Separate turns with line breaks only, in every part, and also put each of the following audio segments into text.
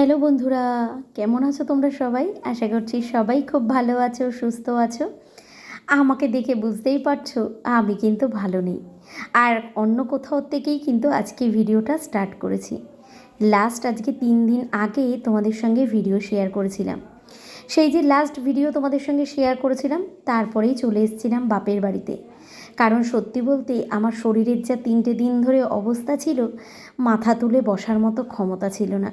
Hello বন্ধুরা, কেমন আছো তোমরা সবাই? আশা করছি সবাই খুব ভালো আছো, সুস্থ আছো। আমাকে দেখে বুঝতেই পারছ, আমি কিন্তু ভালো নেই। আর অন্য কোথাও থেকেই কিন্তু আজকে ভিডিওটা স্টার্ট করেছি। লাস্ট আজকে তিন দিন আগে তোমাদের সঙ্গে ভিডিও শেয়ার করেছিলাম। সেই যে লাস্ট ভিডিও তোমাদের সঙ্গে শেয়ার করেছিলাম, তারপরেই চলে এসেছিলাম বাপের বাড়িতে। কারণ সত্যি বলতে আমার শরীরের যা তিনটে দিন ধরে অবস্থা ছিল, মাথা তুলে বসার মতো ক্ষমতা ছিল না।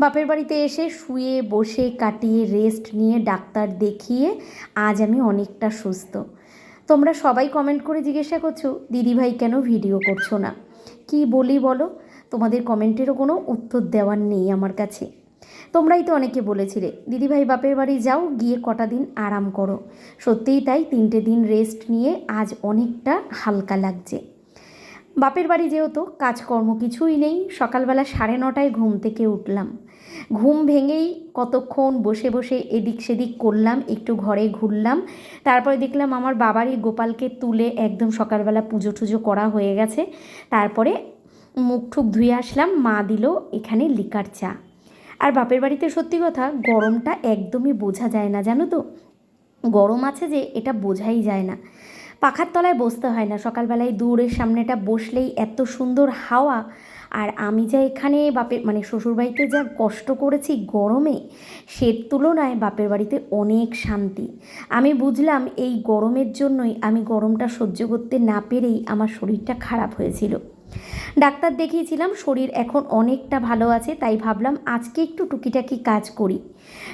বাপের বাড়িতে এসে শুয়ে, বসে, কাটিয়ে রেস্ট নিয়ে ডাক্তার দেখিয়ে আজ আমি অনেকটা সুস্থ। তোমরা সবাই কমেন্ট করে জিজ্ঞাসা করছ, দিদিভাই, কেন ভিডিও করছ না? কি বলি বলো? তোমাদের কমেন্টেরও কোনো উত্তর দেওয়ার নেই আমার কাছে। তোমরাই তো অনেকে বলেছিলে, দিদিভাই, বাপের বাড়ি যাও, গিয়ে কটা দিন আরাম করো। সত্যিই তাই, তিনটে দিন রেস্ট নিয়ে আজ অনেকটা হালকা লাগছে। বাপের বাড়ি যেহেতু, কাজকর্ম কিছুই নেই, সকালবেলা সাড়ে নটায় ঘুম থেকে উঠলাম। ঘুম ভেঙেই কতক্ষণ বসে বসে এদিক সেদিক করলাম, একটু ঘরে ঘুরলাম। তারপরে দেখলাম আমার বাবারই গোপালকে তুলে একদম সকালবেলা পুজো টুজো করা হয়ে গেছে। তারপরে মুখ ঠুক ধুয়ে আসলাম, মা দিল এখানে লিকার চা। আর বাপের বাড়িতে সত্যি কথা গরমটা একদমই বোঝা যায় না, জানো তো? গরম আছে যে এটা বোঝাই যায় না। পাখার তলায় বসতে হয় না, সকালবেলায় দূরের সামনেটা বসলেই এত সুন্দর হাওয়া আর আমি যা এখানে বাপের মানে শ্বশুরবাড়িতে যা কষ্ট করেছি গরমে সে তুলনায় বাপের বাড়িতে অনেক শান্তি। আমি বুঝলাম এই গরমের জন্যই আমি গরমটা সহ্য করতে না পেরেই আমার শরীরটা খারাপ হয়েছিল। ডাক্তার দেখিয়েছিলাম, শরীর এখন অনেকটা ভালো আছে, তাই ভাবলাম আজকে একটু টুকিটাকি কাজ করি।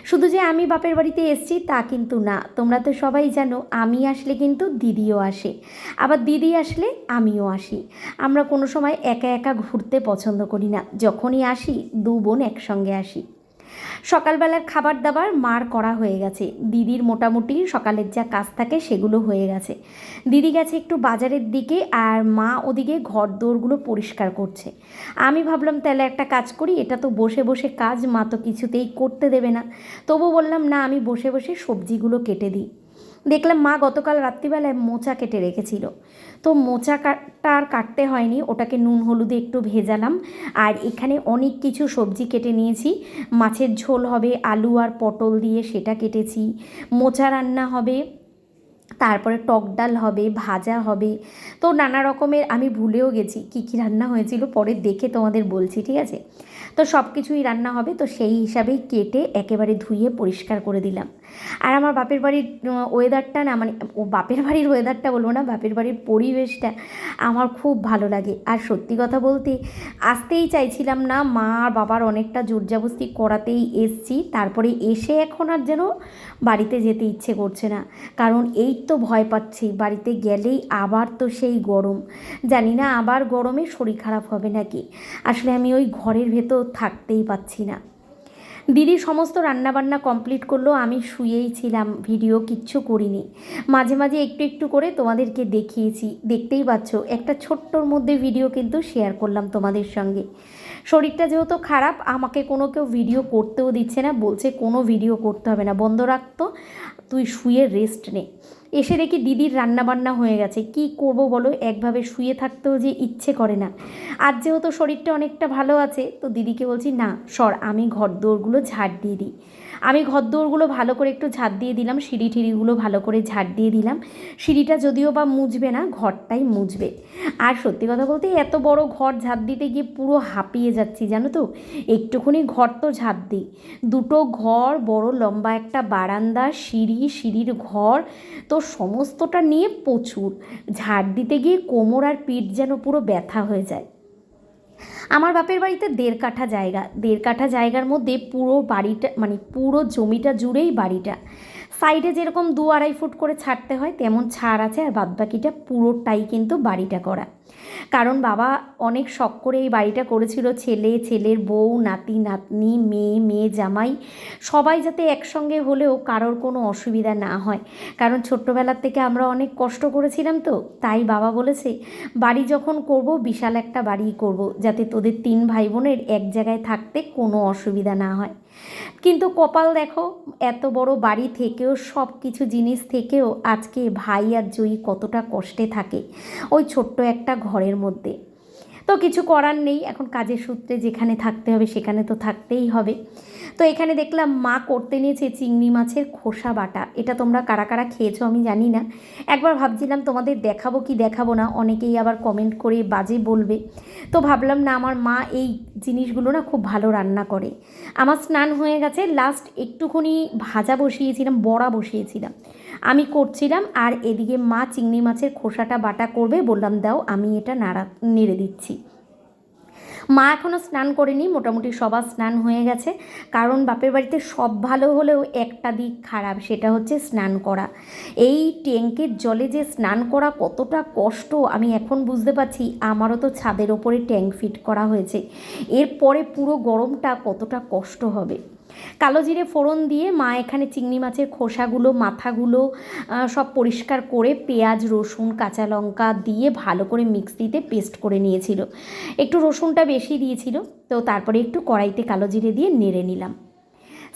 শুধু যে আমি বাপের বাড়িতে এসছি, তা কিন্তু না। তোমরা তো সবাই জানো, আমি আসলে কিন্তু দিদিও আসে। আবার দিদি আসলে আমিও আসি। আমরা কোনো সময় একা একা ঘুরতে পছন্দ করি না। যখনই আসি, দু বোন একসঙ্গে আসি। সকালবেলার খাবার দাবার মার করা হয়ে গেছে। দিদির মোটামুটি সকালের যা কাজ থাকে সেগুলো হয়ে গেছে। দিদি গেছে একটু বাজারের দিকে আর মা ওদিকে ঘর দৌড়গুলো পরিষ্কার করছে। আমি ভাবলাম, তাহলে একটা কাজ করি, এটা তো বসে বসে কাজ, মা তো কিছুতেই করতে দেবে না। তবু বললাম, না, আমি বসে বসে সবজিগুলো কেটে দিই। দেখলাম মা গতকাল রাত্রিবেলায় মোচা কেটে রেখেছিল। তো মোচা কাটটা আর কাটতে হয়নি, ওটাকে নুন হলুদে একটু ভেজালাম। আর এখানে অনেক কিছু সবজি কেটে নিয়েছি। মাছের ঝোল হবে, আলু আর পটল দিয়ে সেটা কেটেছি। মোচা রান্না হবে, তারপরে টক ডাল হবে, ভাজা হবে। তো নানা রকমের, আমি ভুলেও গেছি কী কী রান্না হয়েছিল, পরে দেখে তোমাদের বলছি, ঠিক আছে? তো সব কিছুই রান্না হবে, তো সেই হিসাবেই কেটে একেবারে ধুয়ে পরিষ্কার করে দিলাম। আর আমার বাপের বাড়ির ওয়েদারটা না মানে ও বাপের বাড়ির ওয়েদারটা বলব না, বাপের বাড়ির পরিবেশটা আমার খুব ভালো লাগে। আর সত্যি কথা বলতে, আসতেই চাইছিলাম না, মা আর বাবার অনেকটা জোরজাবস্তি করাতেই এসছি, তারপরে এসে এখন আর যেন বাড়িতে যেতে ইচ্ছে করছে না। কারণ এই তো ভয় পাচ্ছি, বাড়িতে গেলেই আবার তো সেই গরম। জানি না, আবার গরমে শরীর খারাপ হবে নাকি? আসলে আমি ওই ঘরের ভেতর থাকতেই পাচ্ছি না। দিদি সমস্ত রান্নাবান্না কমপ্লিট করল, আমি শুয়েই ছিলাম ভিডিও কিচ্ছু করিনি। মাঝে মাঝে একটু একটু করে তোমাদেরকে দেখিয়েছি, দেখতেই পাচ্ছ, একটা ছোট্টর মধ্যে ভিডিও কিন্তু শেয়ার করলাম তোমাদের সঙ্গে। শরীরটা যেহেতু খারাপ, আমাকে কোনো কেউ ভিডিও করতেও দিচ্ছে না, বলছে কোনো ভিডিও করতে হবে না। বন্ধ রাখতো তুই শুয়ে রেস্ট নে। এসে দেখি দিদির রান্নাবান্না হয়ে গেছে। কি করব বলো? একভাবে শুয়ে থাকতেও যে ইচ্ছে করে না। আর যেহেতু শরীরটা অনেকটা ভালো আছে, তো দিদিকে বলছি, না, সর, আমি ঘর দৌড়গুলো ঝাড় দিয়ে দিই। আমি ঘর দৌড়গুলো ভালো করে একটু ঝাঁট দিয়ে দিলাম, সিঁড়ি টিড়িগুলো ভালো করে ঝাঁট দিয়ে দিলাম। সিঁড়িটা যদিও বা মুছবে না, ঘরটাই মুছবে। আর সত্যি কথা বলতে এত বড় ঘর ঝাড় দিতে গিয়ে পুরো হাঁপিয়ে যাচ্ছি, জানো তো? একটুখানি ঘর তো ঝাড় দিই। দুটো ঘর, বড় লম্বা একটা বারান্দা, সিঁড়ি, সিঁড়ির ঘর, তো সমস্তটা নিয়ে প্রচুর। ঝাড় দিতে গিয়ে কোমর আর পিঠ যেন পুরো ব্যথা হয়ে যায়। আমার বাপের বাড়িতে দেড় কাঠা জায়গা। দেড় কাঠা জায়গার মধ্যে পুরো বাড়িটা মানে পুরো জমিটা জুড়েই বাড়িটা। সাইডে যেরকম দু আড়াই ফুট করে ছাড়তে হয়, তেমন ছাড় আছে আর বাদবাকিটা পুরোটাই কিন্তু বাড়িটা করা। কারণ বাবা অনেক শখ করে এই বাড়িটা করেছিল। ছেলে, ছেলের বউ, নাতি, নাতনি, মেয়ে মেয়ে, জামাই, সবাই যাতে একসঙ্গে হলেও কারোর কোনো অসুবিধা না হয়। কারণ ছোট্টবেলার থেকে আমরা অনেক কষ্ট করেছিলাম তো, তাই বাবা বলেছে, বাড়ি যখন করব, বিশাল একটা বাড়ি করব, যাতে তোদের তিন ভাই বোনের এক জায়গায় থাকতে কোনো অসুবিধা না হয়। কিন্তু কপাল দেখো, এত বড় বাড়ি থেকেও সব কিছু জিনিস থেকেও আজকে ভাই আর জয়ী কতটা কষ্টে থাকে ওই ছোট্ট একটা ঘরের মধ্যে। তো কিছু করার নেই, এখন কাজের সূত্রে যেখানে থাকতে হবে সেখানে তো থাকতেই হবে। তো এখানে দেখলাম মা করতে নিয়েছে চিংড়ি মাছের খোসা বাটা। এটা তোমরা কারা কারা খেয়েছো আমি জানি না। একবার ভাবছিলাম তোমাদের দেখাবো কি দেখাবো না, অনেকেই আবার কমেন্ট করে বাজে বলবে। তো ভাবলাম না, আমার মা এই জিনিসগুলো না খুব ভালো রান্না করে। আমার স্নান হয়ে গেছে লাস্ট একটুখানি ভাজা বসিয়েছিলাম, বড়া বসিয়েছিলাম। আমি করছিলাম আর এদিকে মা চিংড়ি মাছের খোসাটা বাটা করবে, বললাম দাও আমি এটা নাড়া, নেড়ে দিচ্ছি। মা এখনও স্নান করেনি, মোটামুটি সবার স্নান হয়ে গেছে। কারণ বাপের বাড়িতে সব ভালো হলেও একটা দিক খারাপ, সেটা হচ্ছে স্নান করা। এই ট্যাঙ্কের জলে যে স্নান করা কতটা কষ্ট, আমি এখন বুঝতে পারছি, আমারও তো ছাদের ওপরে ট্যাঙ্ক ফিট করা হয়েছে। এরপরে পুরো গরমটা কতটা কষ্ট হবে। কালো জিরে ফোড়ন দিয়ে মা এখানে চিংড়ি মাছের খোসাগুলো, মাথাগুলো সব পরিষ্কার করে পেঁয়াজ, রসুন, কাঁচা লঙ্কা দিয়ে ভালো করে মিক্সিতে পেস্ট করে নিয়েছিল। একটু রসুনটা বেশি দিয়েছিল, তো তারপরে একটু কড়াইতে কালো জিরে দিয়ে নেড়ে নিলাম।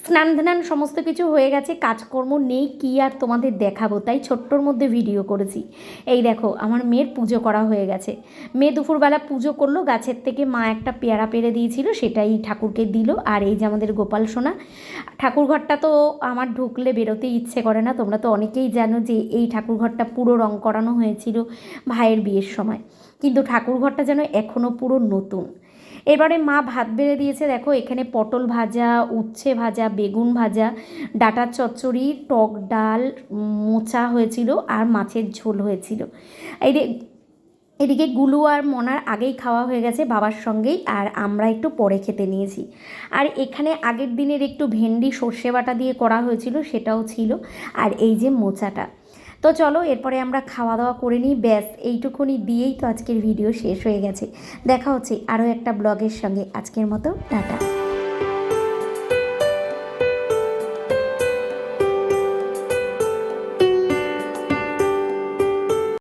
স্নান ধান সমস্ত কিছু হয়ে গেছে, কাজকর্ম নেই, কি আর তোমাদের দেখাবো? তাই ছোট্টর মধ্যে ভিডিও করেছি। এই দেখো, আমার মেয়ের পুজো করা হয়ে গেছে। মেয়ে দুপুরবেলা পুজো করল, গাছের থেকে মা একটা পেয়ারা পেরে দিয়েছিল, সেটাই ঠাকুরকে দিল। আর এই যে আমাদের গোপাল সোনা, ঠাকুর ঘরটা তো আমার ঢুকলে বেরোতে ইচ্ছে করে না, তোমরা তো অনেকেই জানো যে এই ঠাকুর ঘরটা পুরো রং করানো হয়েছিল ভাইয়ের বিয়ের সময়। কিন্তু ঠাকুর ঘরটা যেন এখনও পুরো নতুন। এবারে মা ভাত বেড়ে দিয়েছে, দেখো এখানে পটল ভাজা, উচ্ছে ভাজা, বেগুন ভাজা, ডাটার চচ্চড়ি, টক ডাল, মোচা হয়েছিল আর মাছের ঝোল হয়েছিল। এই এদিকে গুলু আর মনার আগেই খাওয়া হয়ে গেছে বাবার সঙ্গেই আর আমরা একটু পরে খেতে নিয়েছি। আর এখানে আগের দিনের একটু ভেন্ডি সর্ষে বাটা দিয়ে করা হয়েছিল সেটাও ছিল। আর এই যে মোচাটা তো চলো, এরপরে আমরা খাওয়া দাওয়া করে নিই। ব্যাস, এইটুকুনি দিয়েই তো আজকের ভিডিও শেষ হয়ে গেছে। দেখা হচ্ছে আরও একটা ব্লগের সঙ্গে। আজকের মতো, টাটা।